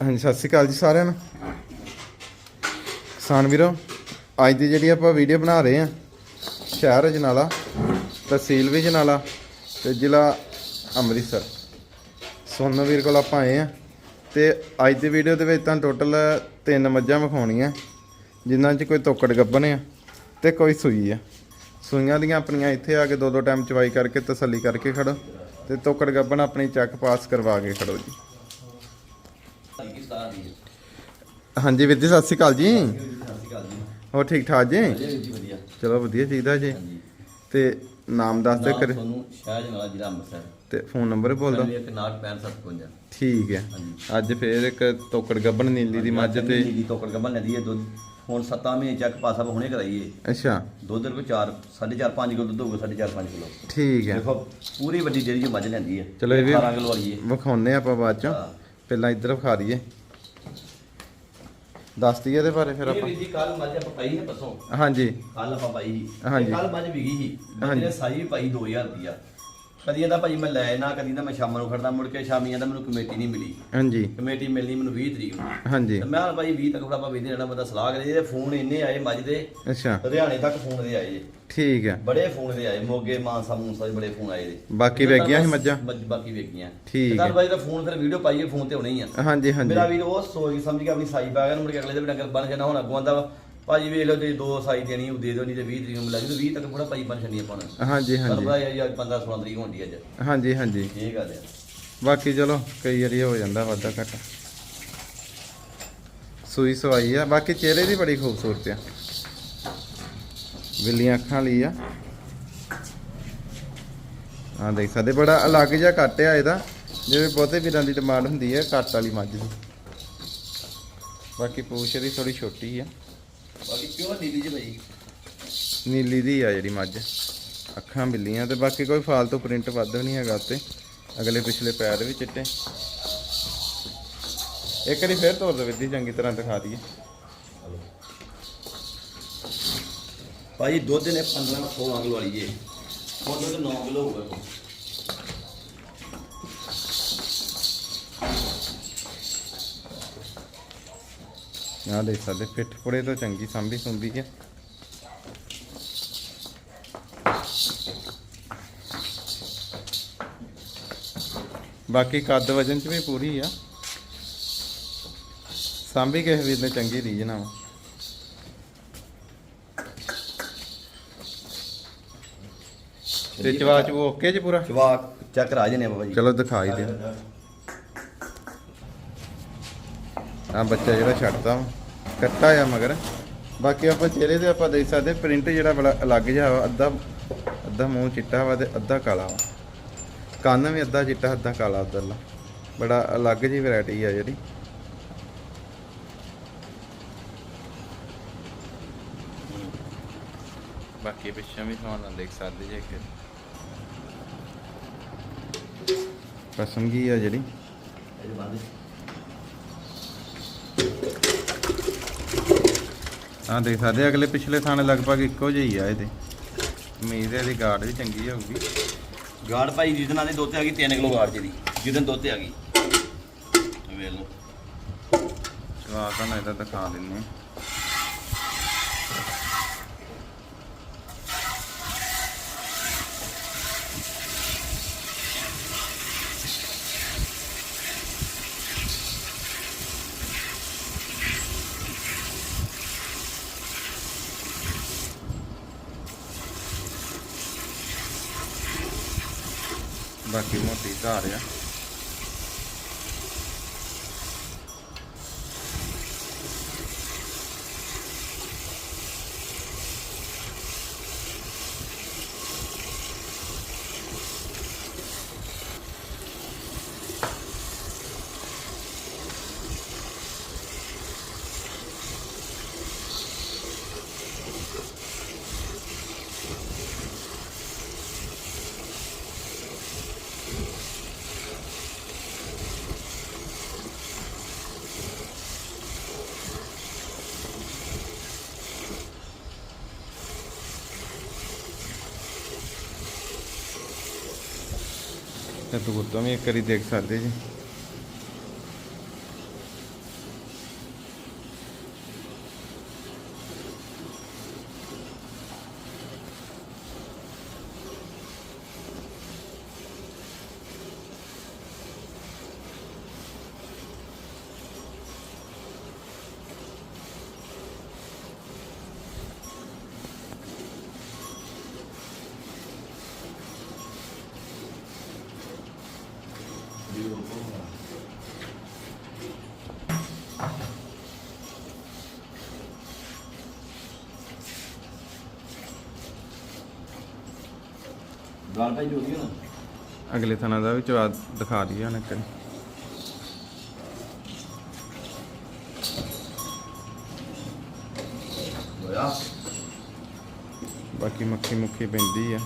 ਹਾਂਜੀ, ਸਤਿ ਸ਼੍ਰੀ ਅਕਾਲ ਜੀ ਸਾਰਿਆਂ ਨੂੰ। ਕਿਸਾਨ ਵੀਰੋ, ਅੱਜ ਦੀ ਜਿਹੜੀ ਆਪਾਂ ਵੀਡੀਓ ਬਣਾ ਰਹੇ ਆ ਸ਼ਹਿਰ ਜਨਾਲਾ ਤਹਿਸੀਲ ਵੀ ਜਨਾਲਾ ਤੇ ਜ਼ਿਲ੍ਹਾ ਅੰਮ੍ਰਿਤਸਰ। ਸੋਨੂ ਵੀਰ ਕੋਲ ਆਪਾਂ ਆਏ ਆ ਤੇ ਅੱਜ ਦੀ ਵੀਡੀਓ ਦੇ ਵਿੱਚ ਤਾਂ ਟੋਟਲ ਤਿੰਨ ਮੱਝਾਂ ਵਿਖਾਉਣੀਆਂ, ਜਿਨ੍ਹਾਂ 'ਚ ਕੋਈ ਤੋਕੜ ਗੱਬਨ ਆ ਤੇ ਕੋਈ ਸੂਈ ਆ। ਸੂਈਆਂ ਦੀਆਂ ਆਪਣੀਆਂ ਇੱਥੇ ਆ ਕੇ ਦੋ ਦੋ ਟਾਈਮ ਚਵਾਈ ਕਰਕੇ ਤਸੱਲੀ ਕਰਕੇ ਖੜੋ ਤੇ ਤੋਕੜ ਗੱਬਨ ਆਪਣੀ ਚੈੱਕ ਪਾਸ ਕਰਵਾ ਕੇ ਖੜੋ ਜੀ। ਹਾਂਜੀ ਵੀਰ ਜੀ ਸਤਿ ਸ਼੍ਰੀ ਅਕਾਲ ਜੀ। ਹੋਰ ਠੀਕ ਠਾਕ ਜੀ? ਚਲੋ ਵਧੀਆ ਚਾਹੀਦਾ ਜੀ। ਤੇ ਨਾਮ ਦੱਸ ਦੇ ਕਰ। ਤੁਹਾਨੂੰ ਸ਼ਾਹਜ ਨਾਲ ਜ਼ਿਲ੍ਹਾ ਅੰਮ੍ਰਿਤਸਰ। ਤੇ ਫੋਨ ਨੰਬਰ ਬੋਲ ਦੋ 9165 ਠੀਕ ਹੈ। ਅੱਜ ਫੇਰ ਇੱਕ ਤੋਕੜ ਗੱਬਣ ਨੀਲੀ ਦੀ ਮੱਝ ਤੇ। ਨੀਲੀ ਤੋਕੜ ਗੱਬਨ ਲੈਂਦੀ ਹੈ। ਦੁੱਧ ਹੁਣ 7 ਮਹੀਨੇ ਚੱਕ ਪਾਸਾ ਹੁਣੇ ਕਰਾਈਏ। ਅੱਛਾ। ਦੁੱਧ ਕੋ 4 4.5 5 ਕਿਲੋ ਦੁੱਧ ਹੋਊਗਾ 4.5 5 ਕਿਲੋ। ਠੀਕ ਹੈ। ਦੇਖੋ ਪੂਰੀ ਵੱਡੀ ਜਿਹੜੀ ਜੋ ਮੱਝ ਲੈਂਦੀ ਹੈ। ਚਲੋ ਇਹ ਵੀ 18 ਕਿਲੋ ਵਾਲੀ ਹੈ ਵਿਖਾਉਨੇ ਆਪਾਂ ਬਾਅਦ ਚੋਂ। ਪਹਿਲਾਂ ਇੱਧਰ ਵਿਖਾ ਦਈਏ। ਦੱਸ ਦਈਏ ਇਹਦੇ ਬਾਰੇ ਫਿਰ ਇਹ ਆਪਾਂ। ਵੀਰ ਜੀ ਕੱਲ ਮੱਝ ਆਪਾਂ ਪਾਈ ਹੈ ਪਰਸੋਂ। ਹਾਂਜੀ। ਕੱਲ ਆਪਾਂ ਪਾਈ ਸੀ। ਹਾਂਜੀ। ਕੱਲ ਮੱਝ ਵਿਗੀ ਸੀ। ਹਾਂਜੀ। ਸਾਈ ਵੀ ਪਾਈ 2000 ਰੁਪਿਆ ਕਦੀ ਇਹਦਾ ਭਾਜੀ ਮੈਂ ਲੈ ਨਾ ਕਦੀ ਦਾ ਮੈਂ ਸ਼ਾਮ ਨੂੰ ਖੜਦਾ ਮੁੜ ਕੇ ਸ਼ਾਮੀ ਆਂਦਾ ਮੈਨੂੰ ਕਮੇਟੀ ਨਹੀਂ ਮਿਲੀ। ਹਾਂਜੀ। ਕਮੇਟੀ ਮਿਲਣੀ ਮੈਨੂੰ 20 ਤਰੀਕ ਨੂੰ। ਹਾਂਜੀ। ਤੇ ਮੈਂ ਕਿਹਾ ਭਾਈ 20 ਤੱਕ ਥੋੜਾ ਆਪਾਂ ਵੇਂਦੇ ਰਹਿਣਾ ਬੰਦਾ ਸਲਾਹ ਕਰੇ ਇਹਦੇ ਫੋਨ ਇੰਨੇ ਆਏ ਮੱਝ ਦੇ ਅੱਛਾ। ਹਰਿਆਣੇ ਤੱਕ ਫੋਨ ਦੇ ਆਏ ਜੇ। ਠੀਕ ਹੈ। ਬੜੇ ਫੋਨ ਦੇ ਆਏ ਮੋਗੇ ਮਾਨਸਾ ਮੂਨਸਾ ਦੇ ਬੜੇ ਫੋਨ ਆਏ ਦੇ ਬਾਕੀ ਵੇਗੀਆਂ ਸੀ ਮੱਝਾਂ? ਮੱਝ ਬਾਕੀ ਵੇਗੀਆਂ ਠੀਕ ਤਾਂ ਹੈ। ਭਾਈ ਦਾ ਫੋਨ ਫਿਰ ਵੀਡੀਓ ਪਾਈਏ ਫੋਨ ਤੇ ਹੋਣਾ ਆ। ਹਾਂਜੀ ਹਾਂਜੀ। ਮੇਰਾ ਵੀਰ ਉਹ ਸੋਚ ਸਮਝ ਕੇ ਆਪਣੀ ਸਾਈ ਪਾ ਗਿਆ ਮੁੜ ਕੇ ਅਗਲੇ ਦੇ ਵੀ ਡੰਗਰ ਬਣ ਜਾਣਾ ਹੁਣ ਅੱਗੋਂ ਆਂਦਾ ਵਾ, ਭਾਜੀ ਵੇਖ ਲਓ ਜੇ ਦੋ ਸਾਈ ਦੇਣੀ ਉਹ ਦੇ ਦਿਓ ਨਹੀਂ ਤੇ 20 ਤਰੀਕ ਨੂੰ ਮਿਲਾ ਜੀ 20 ਤੱਕ ਥੋੜਾ ਭਾਈ ਬਣ ਛੱਡੀ ਆਪਾਂ ਨੂੰ ਹਾਂਜੀ ਪਰ ਹਾਂਜੀ। ਭਾਈ ਅੱਜ 15 16 ਤਰੀਕ ਹੁੰਦੀ ਅੱਜ। ਹਾਂਜੀ ਹਾਂਜੀ। ਇਹ ਗੱਲ ਆ। ਬਾਕੀ ਚਲੋ ਕਈ ਵਾਰੀ ਹੋ ਜਾਂਦਾ ਵਾਧਾ ਘਟਾ। ਸੂਈ ਸਵਾਈ ਆ ਬਾਕੀ ਚਿਹਰੇ ਦੀ ਬੜੀ ਖੂਬਸੂਰਤ ਆ। ਬਿੱਲੀਆਂ ਅੱਖਾਂ ਲਈ ਆ। ਆ ਦੇਖ ਸਕਦੇ ਬੜਾ ਅਲੱਗ ਜਿਹਾ ਕੱਟ ਆ ਇਹਦਾ। ਜਿਵੇਂ ਬਹੁਤੇ ਵੀਰਾਂ ਦੀ ਡਿਮਾਂਡ ਹੁੰਦੀ ਹੈ ਕੱਟ ਵਾਲੀ ਮੱਝ ਦੀ। ਬਾਕੀ ਪੂਛ ਇਹਦੀ ਥੋੜੀ ਛੋਟੀ ਆ। ਬਾਕੀ ਪਿਓਰ ਨੀਲੀ ਜੀ ਭਾਈ ਨੀਲੀ ਦੀ ਆ ਜਿਹੜੀ ਮੱਝ। ਅੱਖਾਂ ਬਿੱਲੀਆਂ ਤੇ ਬਾਕੀ ਕੋਈ ਫਾਲਤੂ ਪ੍ਰਿੰਟ ਵੱਧ ਨਹੀਂ ਹੈਗਾ ਤੇ ਅਗਲੇ ਪਿਛਲੇ ਪੈਰ ਵੀ ਚਿੱਟੇ। ਇੱਕ ਵਾਰੀ ਫੇਰ ਤੋਰ ਦੇ ਵਿੱਦੀ ਚੰਗੀ ਤਰ੍ਹਾਂ ਦਿਖਾ ਦਈਏ। ਭਾਈ ਦੁੱਧ ਨੇ 15 16 ਕਿਲੋ ਵਾਲੀ ਜੇ ਹੁਣ ਦੁੱਧ 9 ਕਿਲੋ ਹੋਊਗਾ। ਆਹ ਦੇਖ ਸਕਦੇ ਪਿੱਠ ਪੁੜੇ ਤੋਂ ਚੰਗੀ ਸੰਭੀ ਸੁੰਭੀ ਹੈ ਬਾਕੀ ਕੱਦ ਵਜਨ ਚ ਵੀ ਪੂਰੀ ਆ। ਸੰਭੀ ਕਿਸੇ ਵੀਰ ਨੇ ਚੰਗੀ ਨਾ ਵਾ ਤੇ ਚਵਾ ਚ ਓਕੇ ਜੀ ਪੂਰਾ? ਜਵਾਕ ਚੈੱਕ ਕਰਾ ਜਨੇ ਬਾਬਾ ਜੀ। ਚਲੋ ਦਿਖਾਈ ਦੇ ਆ ਬੱਚਾ ਜਿਹੜਾ ਛੱਡਦਾ ਵਾ, ਕੱਟਾ ਆ ਮਗਰ। ਬਾਕੀ ਆਪਾਂ ਚਿਹਰੇ ਤੇ ਆਪਾਂ ਦੇਖ ਸਕਦੇ ਪ੍ਰਿੰਟ ਜਿਹੜਾ ਬੜਾ ਅਲੱਗ ਜਿਹਾ ਵਾ ਅੱਧਾ ਅੱਧਾ ਮੂੰਹ ਚਿੱਟਾ ਵਾ ਤੇ ਅੱਧਾ ਕਾਲਾ ਵਾ। ਕੰਨ ਵੀ ਅੱਧਾ ਚਿੱਟਾ ਅੱਧਾ ਕਾਲਾ ਉਧਰਲਾ। ਬੜਾ ਅਲੱਗ ਜਿਹੀ ਵੈਰਾਈਟੀ ਆ ਜਿਹੜੀ। ਬਾਕੀ ਪਿੱਛੇ ਵੀ ਤੁਹਾਨੂੰ ਦੇਖ ਸਕਦੇ ਜੇ ਕਿ ਪਸੰਦਗੀ ਆ ਜਿਹੜੀ ਇਹ ਬੰਦ ਆ ਦੇਖ ਸਕਦੇ ਅਗਲੇ ਪਿਛਲੇ ਥਾਣੇ ਲਗਭਗ ਇੱਕੋ ਜਿਹੀ ਆ ਇਹਦੇ। ਉਮੀਦ ਹੈ ਇਹਦੀ ਗਾਰਡ ਵੀ ਚੰਗੀ ਹੋਊਗੀ। ਗਾੜ ਭਾਈ ਜਿਹਦੇ ਨਾਲ ਦੇ ਦੁੱਧ ਤੇ ਆ ਗਈ 3 ਕਿਲੋ ਗਾੜ ਜਿਹਦੀ ਜਿਹਦੇ ਦੁੱਧ ਤੇ ਆ ਗਈ। ਵੇਖ ਲਓ। ਚਵਾ ਤੁਹਾਨੂੰ ਇਹਦਾ ਦਿਖਾ ਦਿੰਨੇ ਬਾਕੀ ਮੋਟੀ ਧਾਰ ਆ। ਤੇ ਦੂਰ ਤੋਂ ਵੀ ਇੱਕ ਵਾਰੀ ਦੇਖ ਸਕਦੇ ਜੀ। ਅਗਲੇ ਥਣਾ ਦਾ ਵੀ ਚਵਾ ਦਿਖਾ ਦਈਏ ਹੁਣ ਇੱਕ। ਹੋਇਆ? ਬਾਕੀ ਮੱਖੀ ਮੁੱਖੀ ਪੈਂਦੀ ਆ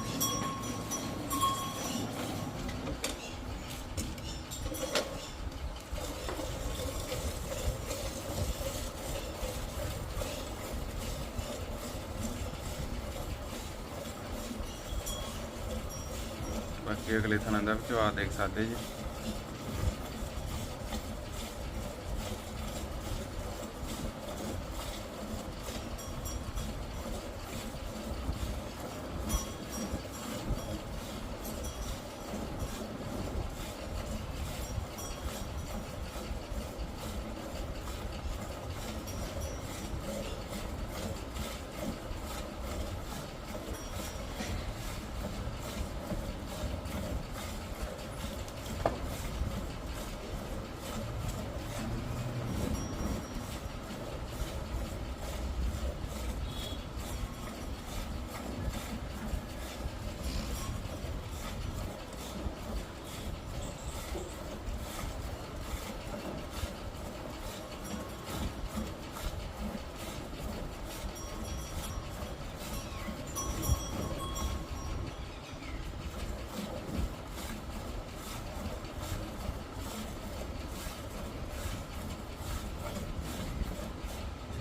ਬਾਕੀ ਅਗਲੇ ਥਣਾ ਦਾ ਵੀ ਚਵਾ ਦੇਖ ਸਕਦੇ ਜੀ।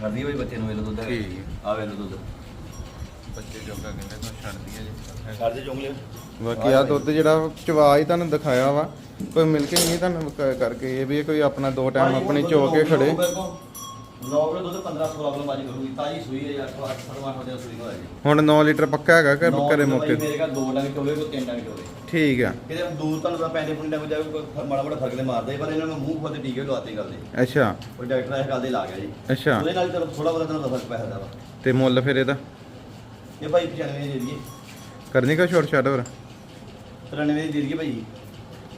ਛੱਡਦੀ ਭਾਈ ਬੱਚੇ ਨੂੰ ਵੇਲੇ ਦੁੱਧ ਠੀਕ ਹੈ। ਆ ਵੇਲੇ ਦੁੱਧ। ਬੱਚੇ ਜੋਗਾ ਕਹਿੰਦੇ ਕੋ ਛੱਡ ਦਈਏ ਜੀ। ਛੱਡ ਦੇ ਚੁੰਗਲੇ। ਬਾਕੀ ਆ ਦੁੱਧ ਜਿਹੜਾ ਚਵਾ ਹੀ ਤੁਹਾਨੂੰ ਦਿਖਾਇਆ ਵਾ। ਕੋਈ ਮਿਲ ਕੇ ਨਹੀਂ ਤੁਹਾਨੂੰ ਕ- ਕਰਕੇ ਇਹ ਵੀ ਕੋਈ ਆਪਣਾ ਦੋ ਟਾਈਮ ਆਪਣੀ ਚੋ ਕੇ ਖੜੇ। 9 ਕਿਲੋ ਦੁੱਧ 15 16 ਕਿਲੋ ਬਾਜੀ ਕਰੂਗੀ। ਤਾਜੀ ਸੂਈ ਹੈ ਯਾਰ 8 8 ਵਜੇ ਸੂਈ ਹੋ ਜਾਏ ਹੁਣ 9 ਲੀਟਰ ਪੱਕਾ ਹੈਗਾ ਕਿ ਘਰੇ ਮੌਕੇ ਤੇ? ਮੇਰੇ ਕੋਲ ਦੋ ਡੰਗ ਚੋਲੇ ਕੋ ਤਿੰਨ ਡੰਗ ਚੋਲੇ। ਠੀਕ ਆ। ਕਿਤੇ ਦੂਰ ਤੁਹਾਨੂੰ ਪਤਾ ਪੈਂਦੇ ਪੁੰਡੇ ਡੰਗ ਜਾਵੇ ਕੋਈ ਮਾੜਾ ਮੋੜਾ ਫ਼ਰਕ ਤੇ ਮਾਰਦੇ ਪਰ ਇਹਨਾਂ ਨੂੰ ਮੂੰਹ ਖੋਤੇ ਟੀਕੇ ਲਵਾਤੇ ਕਰਦੇ ਅੱਛਾ। ਉਹ ਡਾਕਟਰ ਇਹ ਗੱਲ ਦੇ ਲਾ ਗਿਆ ਜੀ। ਅੱਛਾ। ਉਹਦੇ ਨਾਲ ਚਲੋ ਥੋੜਾ ਬਹੁਤਾ ਤੁਹਾਨੂੰ ਫ਼ਰਕ ਪੈ ਸਕਦਾ ਵਾ। ਤੇ ਮੁੱਲ ਫਿਰ ਇਹਦਾ? ਇਹ ਭਾਈ 95 ਦੇ ਦਈਏ ਕਰਨੀ ਕੋ ਛੋਟ ਛੱਡ ਹੋਰ? 93 ਦੀ ਦੇ ਦਈਏ ਭਾਈ।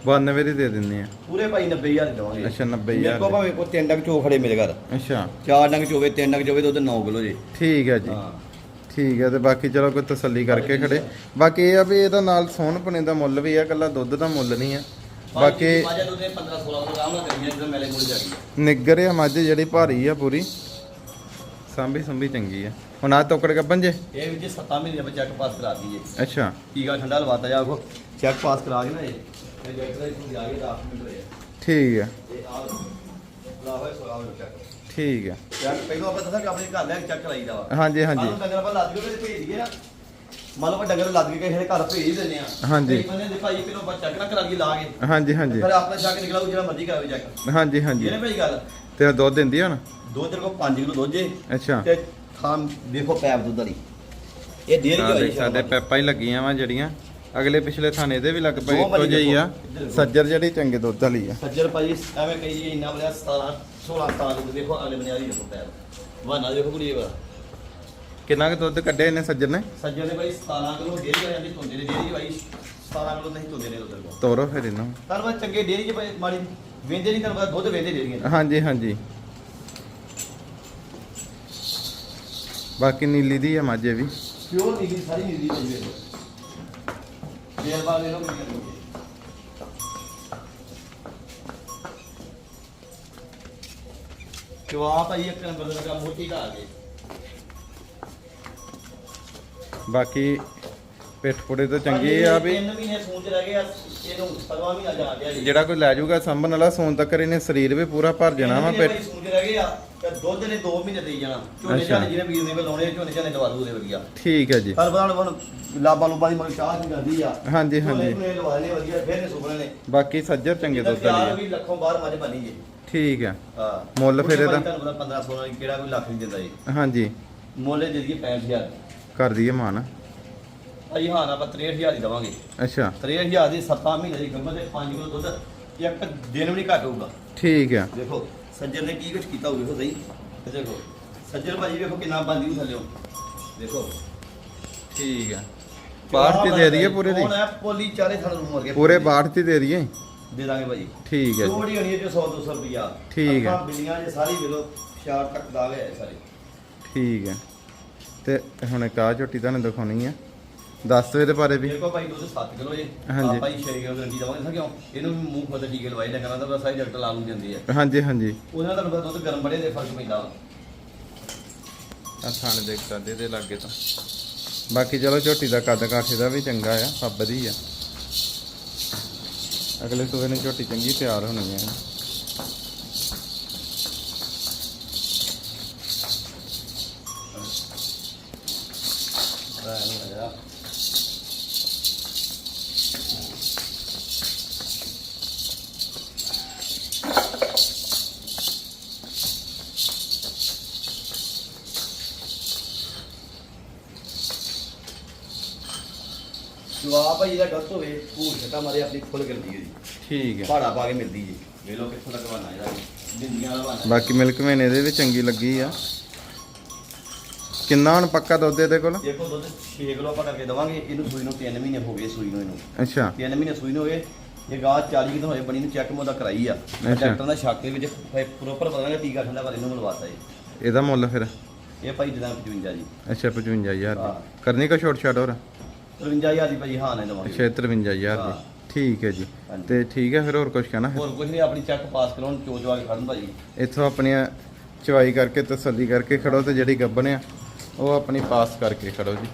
92 ਦੀ ਦੇ ਦਿੰਦੇ ਆ। ਪੂਰੇ ਭਾਈ 90000 ਦੇ ਦਵਾਂਗੇ। ਅੱਛਾ, 90,000 ਮੇਰੇ ਕੋਲ ਭਾਵੇਂ ਤਿੰਨ ਡੰਗ ਚੋ ਖੜੇ ਮੇਰੇ ਘਰ। ਅੱਛਾ। ਚਾਰ ਡੰਗ ਚੋਵੇ ਤਿੰਨ ਡੰਗ ਚੋਵੇ ਦੁੱਧ 9 ਕਿਲੋ ਜੀ। ਠੀਕ ਹੈ ਜੀ। ਠੀਕ ਹੈ ਤੇ ਬਾਕੀ ਚਲੋ ਕੋਈ ਤਸੱਲੀ ਕਰਕੇ ਖੜੇ। ਬਾਕੀ ਇਹ ਆ ਵੀ ਇਹਦਾ ਨਾਲ ਸੋਹਣ ਪਨੇ ਦਾ ਮੁੱਲ ਵੀ ਆ ਕੱਲਾ ਦੁੱਧ ਦਾ ਮੁੱਲ ਨਹੀਂ ਆ। ਬਾਕੀ ਮਾਜਾ ਦੁੱਧ 15 16 ਕਿਲੋ ਆਰਾਮ ਨਾਲ ਕਰੀਏ ਜਦੋਂ ਮੈਲੇ ਮੁੱਲ ਜਾ ਗਈ ਨਿੱਗਰ ਆ ਮੱਝ ਜਿਹੜੀ ਭਾਰੀ ਆ ਪੂਰੀ। ਸਾਂਭੀ ਸੰਭੀ ਚੰਗੀ ਆ। ਹੁਣ ਆ ਤੋਕੜ ਗੱਬਨ ਜੇ? ਇਹ ਵਿੱਚ 7 ਮਹੀਨੇ ਚੈੱਕ ਪਾਸ ਕਰਾ ਦਈਏ। ਅੱਛਾ। ਟੀਕਾ ਠੰਡਾ ਲਵਾਤਾ ਜਾ ਕੋ ਚੈੱਕ ਪਾਸ ਕਰਾ ਕੇ ਨਾ ਇਹ। ਇਹ ਡਾਕਟਰ ਇੱਥੋਂ ਜਾ ਕੇ 10 ਮਿੰਟ ਰਹੇ। ਠੀਕ ਚੈੱਕ ਠੀਕ ਆ ਚੈੱਕ ਪਹਿਲਾਂ ਆਪਾਂ ਦੱਸਾਂ ਕਿ ਆਪਣੇ ਘਰ ਲੈ ਕੇ ਚੈੱਕ ਕਰਾਈਦਾ ਵਾ। ਹਾਂਜੀ ਹਾਂਜੀ। ਆਹ ਡੰਗਰ ਆਪਾਂ ਲੱਦ ਕੇ ਤੇ ਭੇਜ ਦਈਏ ਨਾ। ਮੰਨ ਲਓ ਆਪਾਂ ਡੰਗਰ ਲੱਦ ਕੇ ਕਿਸੇ ਦੇ ਘਰ ਭੇਜ ਹੀ ਦਿੰਦੇ ਆ। ਹਾਂਜੀ। ਕਈ ਬੰਦੇ ਦੇ ਭਾਈ ਕਿਲੋ ਆਪਾਂ ਚੈੱਕ ਨਾ ਕਰਾ ਕੇ ਲਾ ਕੇ। ਹਾਂਜੀ ਹਾਂਜੀ। ਫਿਰ ਆਪਣਾ ਚੱਕ ਨਿਕਲਾਉ ਜਿਹੜਾ ਮਰਜ਼ੀ ਕਰਾਵੇ ਚੈੱਕ ਹਾਂਜੀ ਹਾਂਜੀ। ਇਹਨੇ ਭਾਈ ਗੱਲ। ਤੇ ਦੁੱਧ ਦਿੰਦੀ ਆ ਹੁਣ? ਦੋ ਤੇਰੇ ਕੋਲ 5 ਕਿਲੋ ਦੁੱਧ ਜੇ। ਅੱਛਾ। ਤੇ ਥਾਂ ਦੇਖੋ ਪੈਪ ਦੁੱਧ ਵਾਲੀ। ਇਹ ਡੇਰੀ ਆਹ ਹੋਈ ਦੇਖ ਸਾਡੇ ਪੈਪਾਂ ਹੀ ਲੱਗੀਆਂ ਵਾ ਜਿਹੜੀਆਂ। ਅਗਲੇ ਪਿਛਲੇ ਥਾਣੇ ਦੇ ਵੀ ਲੱਗ ਪਏ ਦੋ ਇੱਕੋ ਵਾਰੀ ਜਿਹੀ ਆ। ਦੇਖੋ, ਇੱਧਰ ਸੱਜਰ ਜਿਹੜੀ ਚੰਗੇ ਦੁੱਧ ਵਾਲੀ ਆ। ਸੱਜਰ ਭਾਈ ਐਵੇਂ ਕਹੀ ਜੀ ਇੰਨਾ ਬਲਿਆ 17 16 ਸਾਲ ਦੇ ਦੇਖੋ ਅਗਲੇ ਬਨਿਆਰੀ ਦੇਖੋ ਪੈਪ ਵਾਨਾ ਦੇਖੋ ਕੁੜੀ ਵਾ ਕਿੰਨਾ ਕੁ ਦੁੱਧ ਕੱਢਿਆ ਇਹਨੇ ਸੱਜਰ ਨੇ? ਸੱਜਰ ਦੇ ਭਾਈ 17 ਕਿਲੋ ਡੇਰੀ ਹੋ ਜਾਂਦੀ ਤੁੰਦੇ ਨੇ ਡੇਰੀ ਭਾਈ 17 ਕਿਲੋ ਨਹੀਂ ਤੁੰਦੇ ਨੇ ਉਧਰ। ਕੋ ਤੋਰੋ ਫਿਰ ਇਹਨੂੰ। ਤਾਂ ਬਸ ਚੰਗੇ ਡੇਰੀ ਚ ਭਾਈ ਮਾੜੀ ਵੇਂਦੇ ਨਹੀਂ ਤੁਹਾਨੂੰ ਪਤਾ ਦੁੱਧ ਵੇਂਦੇ ਡੇਰੀਆਂ ਹਾਂਜੀ ਹਾਂਜੀ। ਬਾਕੀ ਨੀਲੀ ਦੀ ਆ ਮਾਝੇ ਵੀ। ਪਿਓਰ ਨੀਲੀ ਸਾਰੀ ਨੀਲੀ ਪਈ ਵੇਖੋ ਭਾਈ ਇੱਕ ਨੰਬਰ ਦਾ ਕੰਮ ਮੋਟੀ ਦਾ ਬਾਕੀ ਪਿੱਠ ਪੁੜੇ ਤੋਂ ਚੰਗੀ ਆ ਵੀ। ਤਿੰਨ ਮਹੀਨੇ ਸੂਚ ਰਹਿ ਗਏ ਆ, ਇਹਨੂੰ ਪਰਵਾ ਵੀ ਨਾ ਜਾ ਜੀ। ਜਿਹੜਾ ਕੋਈ ਲੈ ਜਾਊਗਾ ਸੰਭਨ ਵਾਲਾ ਸੋਨ ਤੱਕ ਇਹਨੇ ਸਰੀਰ ਵੀ ਪੂਰਾ ਭਰ ਜਾਣਾ ਵਾ ਪਿੱਠ। ਮਹੀਨੇ ਸੂਚ ਰਹਿ ਗਏ ਆ। ਦੁੱਧ ਨੇ 2 ਮਹੀਨੇ ਦੇਈ ਜਾਣਾ। ਝੋਨੇ ਅੱਛਾ। ਝਾਨੇ ਜਿਹਨੇ ਵੀਰ ਨੇ ਲਾਉਣੇ ਝੋਨੇ ਝਾਨੇ ਲਵਾ ਦੂ ਦੇ ਵਧੀਆ। ਠੀਕ ਹੈ ਜੀ। ਹਰ ਬਦਾਨ ਹੁਣ ਲਾਬਾ ਲੂਬਾ ਦੀ ਚਾਹ ਨਹੀਂ ਕਰਦੀ ਆ। ਹਾਂਜੀ ਹਾਂਜੀ। ਝੋਨੇ ਲਵਾ ਨੇ ਵਧੀਆ ਫਿਰ ਨੇ ਸੁਪਨੇ ਨੇ ਬਾਕੀ ਸੱਜਰ ਚੰਗੇ ਦੁੱਧ ਵਾਲੀ ਆ। ਵੀ ਲੱਖੋਂ ਬਾਹਰ ਮੱਝ ਬਣੀ ਜੇ ਠੀਕ ਆ ਹਾਂ। ਮੁੱਲ ਫਿਰ ਇਹਦਾ? ਤੁਹਾਨੂੰ ਪਤਾ 15 16 ਕਿਹੜਾ ਕੋਈ ਲੱਖ ਨਹੀਂ ਦਿੰਦਾ ਜੀ ਹਾਂਜੀ। ਮੁੱਲ ਦੇ ਦਈਏ 65000 ਕਰ ਦਈਏ ਮਾਨ। ਭਾਈ ਹਾਂ ਆਪਾਂ 63000 ਦੀ ਦਵਾਂਗੇ। ਅੱਛਾ। 63000 ਦੀ 7 ਮਹੀਨੇ ਦੀ ਗੰਭਰ ਦੇ 5 ਕਿਲੋ ਦੁੱਧ ਇੱਕ ਦਿਨ ਵੀ ਨਹੀਂ ਘੱਟ ਹੋਊਗਾ। ਠੀਕ ਆ ਦੇਖੋ ਸੱਜਰ ਨੇ ਕੀ ਕੁਝ ਕੀਤਾ ਹੋਊ ਵੇਖੋ ਸਹੀ। ਤੇ ਦੇਖੋ ਸੱਜਰ ਭਾਜੀ ਵੇਖੋ ਕਿੰਨਾ ਬੰਦੀ ਥੱਲੇ। ਦੇਖੋ। ਠੀਕ ਆ। ਬਾਹਠ ਦੀ ਦੇ ਦਈਏ ਪੂਰੇ ਦੀ। ਹੁਣ ਹੈ ਪੋਲੀ ਚਾਰੇ ਥਣ ਨੂੰ ਮਰ ਗਏ ਪੂਰੇ ਬਾਹਠ ਦੀ ਦੇ ਦਈਏ। ਦੇ ਦਾਂਗੇ ਭਾਜੀ ਠੀਕ ਹੈ ਥੋੜੀ ਹੋਣੀ ਹੈ ਜੋ 100 200 ਰੁਪਿਆ ਠੀਕ ਹੈ। ਬਿੱਲੀਆਂ ਜੇ ਸਾਰੀ ਵੇਲੋ ਸ਼ਾਰ ਤੱਕ ਦਾਵੇ ਹੈ ਸਾਰੇ। ਠੀਕ ਹੈ ਤੇ ਹੁਣ ਆਹ ਝੋਟੀ ਤੁਹਾਨੂੰ ਦਿਖਾਉਣੀ ਆ। ਦੱਸ ਦਿਓ ਇਹਦੇ ਬਾਰੇ ਵੀ। ਮੇਰੇ ਕੋਲ ਭਾਈ ਦੁੱਧ 7 ਕਿਲੋ ਜੇ। ਹਾਂਜੀ। ਆਪਾਂ ਹੀ 6 ਕਿਲੋ ਗਰੰਟੀ ਦਵਾਂਗੇ ਸਰ ਕਿਉਂ ਇਹਨੂੰ ਵੀ ਮੂੰਹ ਖੋਦ ਟੀਕੇ ਲਵਾਈ ਡੰਗਰਾਂ ਦਾ ਬਸ ਸਾਈ ਡਾਕਟਰ ਲਾ ਲੂ ਜਾਂਦੇ ਆ ਹਾਂਜੀ ਹਾਂਜੀ। ਉਹਨਾਂ ਦਾ ਤੁਹਾਨੂੰ ਪਤਾ ਦੁੱਧ ਗਰਮ ਬੜੇ ਦੇ ਫ਼ਰਕ ਪੈਂਦਾ ਵਾ। ਆ ਥਾਣ ਦੇਖ ਸਕਦੇ ਦੇ ਲਾਗੇ ਤੋਂ। ਬਾਕੀ ਚਲੋ ਝੋਟੀ ਦਾ ਕੱਦ ਕਾਠੇ ਦਾ ਵੀ ਚੰਗਾ ਆ ਫੱਬਦ ਹੀ ਆ ਅਗਲੇ ਸੂਬੇ ਨੂੰ ਝੋਟੀ ਚੰਗੀ ਤਿਆਰ ਹੋਣੀ ਹੈ ਜਵਾਬ ਭਾਈ ਦਾ ਗਲਤ ਹੋਵੇ ਭੂਰ ਛਟਾ ਮਾਰੇ ਆਪਣੀ ਫੁੱਲ ਕਰਦੀ ਹੈ ਜੀ। ਠੀਕ ਹੈ। ਪਹਾੜਾ ਪਾ ਕੇ ਮਿਲਦੀ ਜੀ। ਵੇ ਲੋ ਕਿੱਥੋਂ ਤੱਕ ਬਣਾ ਇਹਦਾ ਬਿੰਦੀਆਂ ਵਾਲਾ ਬਣਾ ਬਾਕੀ ਮਿਲਕ ਮੈਨੇ ਇਹਦੇ ਵੀ ਚੰਗੀ ਲੱਗੀ ਆ। ਕਿੰਨਾ ਹੁਣ ਪੱਕਾ ਦੁੱਧ ਇਹਦੇ ਕੋਲ? ਦੇਖੋ ਦੁੱਧ 6 ਕਿਲੋ ਆਪਾਂ ਕਰਕੇ ਦਵਾਂਗੇ। ਇਹਨੂੰ ਸੂਈ ਨੂੰ 3 ਮਹੀਨੇ ਹੋ ਗਏ ਸੂਈ ਨੂੰ ਇਹਨੂੰ। ਅੱਛਾ। 3 ਮਹੀਨੇ ਸੂਈ ਨੂੰ ਹੋ ਗਏ ਇਹ ਗਾਂ 40 ਕਿਲੋ ਹੋਏ ਬਣੀ ਨੂੰ ਚੈੱਕ ਮੋਦਾ ਕਰਾਈ ਆ। ਡਾਕਟਰ ਦਾ ਸ਼ੱਕ ਦੇ ਵਿੱਚ ਪ੍ਰੋਪਰ ਪਤਾ ਲੱਗਾ ਟੀਕਾ ਠੰਡਾ ਪਰ ਇਹਨੂੰ ਮਿਲਵਾਤਾ ਜੀ। ਇਹਦਾ ਮੁੱਲ ਫਿਰ? ਇਹ ਭਾਈ ਜਦਾਂ 55 ਜੀ। ਅੱਛਾ 55000 ਹਾਂ। ਦੀ। ਕਰਨੀ ਕੋ ਛੋਟ ਛਾਟ ਹੋਰ? 53000 ਦੀ ਭਾਈ ਹਾਂ ਨੇ ਦਵਾਂਗੇ ਅੱਛਾ 53000 ਦੀ। ਠੀਕ ਹੈ ਜੀ। ਤੇ ਠੀਕ ਹੈ ਫਿਰ ਹੋਰ ਕੁਝ ਕਹਿਣਾ ਹੋਰ ਕੁਝ ਨਹੀਂ ਆਪਣੀ ਚੈੱਕ ਪਾਸ ਕਰਾਉਣ ਚੋ ਚਵਾ ਕੇ ਖੜਨ ਭਾਜੀ। ਇੱਥੋਂ ਆਪਣੀਆਂ ਚਵਾਈ ਕਰਕੇ ਤਸੱਲੀ ਕਰਕੇ ਖੜੋ ਤੇ ਜਿਹੜੀ ਗੱਬਣ ਆ ਉਹ ਆਪਣੀ ਪਾਸ ਕਰਕੇ ਖੜੋ ਜੀ।